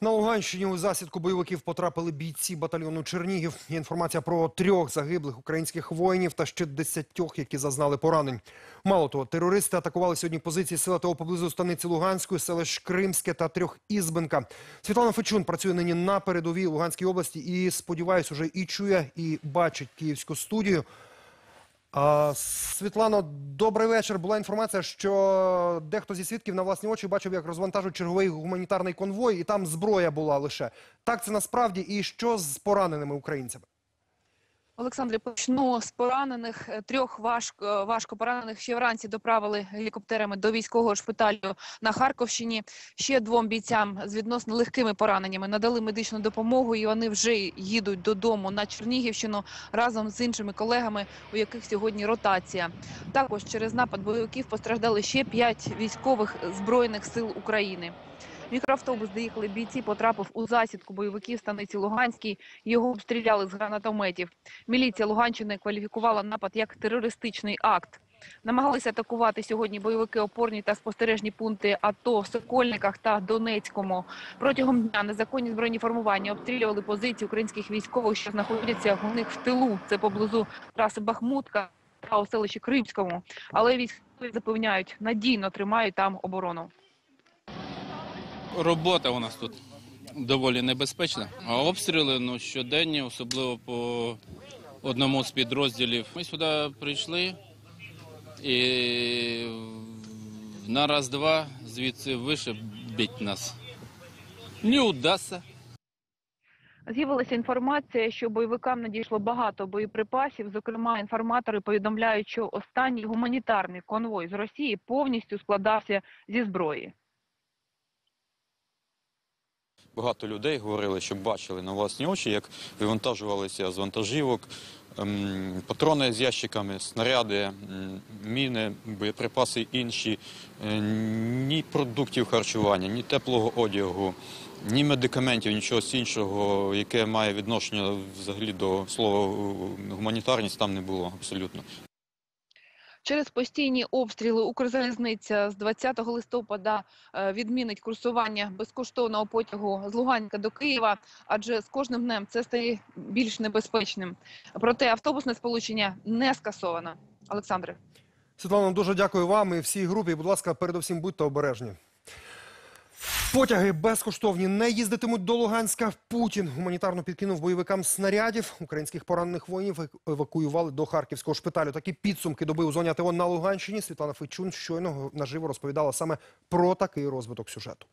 На Луганщині у засідку бойовиків потрапили бійці батальйону Чернігів. Є інформація про трьох загиблих українських воїнів та ще десятьох, які зазнали поранень. Мало того, терористи атакували сьогодні позиції сил АТО поблизу станиці Луганської, селищ Кримське та трьох Ізбенка. Світлана Фечун працює нині на передовій Луганській області і, сподіваюсь, уже і чує, і бачить київську студію. Світлано, добрий вечір. Була інформація, що дехто зі свідків на власні очі бачив, як розвантажують черговий гуманітарний конвой, і там зброя була лише. Так це насправді і що з пораненими українцями? Олександре, почну з поранених. Е, Трьох важко, важко поранених ще вранці доправили гелікоптерами до військового шпиталю на Харківщині. Ще двом бійцям з відносно легкими пораненнями надали медичну допомогу, і вони вже їдуть додому на Чернігівщину разом з іншими колегами, у яких сьогодні ротація. Також через напад бойовиків постраждали ще п'ять військових збройних сил України. Мікроавтобус, де їхали бійці, потрапив у засідку бойовиків станиці Луганській. Його обстріляли з гранатометів. Міліція Луганщини кваліфікувала напад як терористичний акт. Намагалися атакувати сьогодні бойовики опорні та спостережні пункти АТО в Сокольниках та Донецькому. Протягом дня незаконні збройні формування обстрілювали позиції українських військових, що знаходяться у них в тилу. Це поблизу траси Бахмутка та у селищі Кримському. Але військові запевняють, надійно тримають там оборону. Робота у нас тут доволі небезпечна. А обстріли ну, щоденні, особливо по одному з підрозділів. Ми сюди прийшли і на раз-два звідси вишибіть нас. Не удасться. З'явилася інформація, що бойовикам надійшло багато боєприпасів. Зокрема, інформатори повідомляють, що останній гуманітарний конвой з Росії повністю складався зі зброї. Багато людей говорили, що бачили на власні очі, як вивантажувалися з вантажівок ем, патрони з ящиками, снаряди, міни, боєприпаси інші. Е, Ні продуктів харчування, ні теплого одягу, ні медикаментів, нічого іншого, яке має відношення взагалі до слова гуманітарність, там не було абсолютно. Через постійні обстріли Укрзалізниця з 20 листопада е, відмінить курсування безкоштовного потягу з Луганська до Києва, адже з кожним днем це стає більш небезпечним. Проте автобусне сполучення не скасовано. Олександре. Світлана, дуже дякую вам і всій групі. Будь ласка, передусім будьте обережні. Потяги безкоштовні не їздитимуть до Луганська. Путін гуманітарно підкинув бойовикам снарядів. Українських поранених воїнів евакуювали до харківського шпиталю. Такі підсумки доби у зоні АТО на Луганщині. Світлана Фичун щойно наживо розповідала саме про такий розвиток сюжету.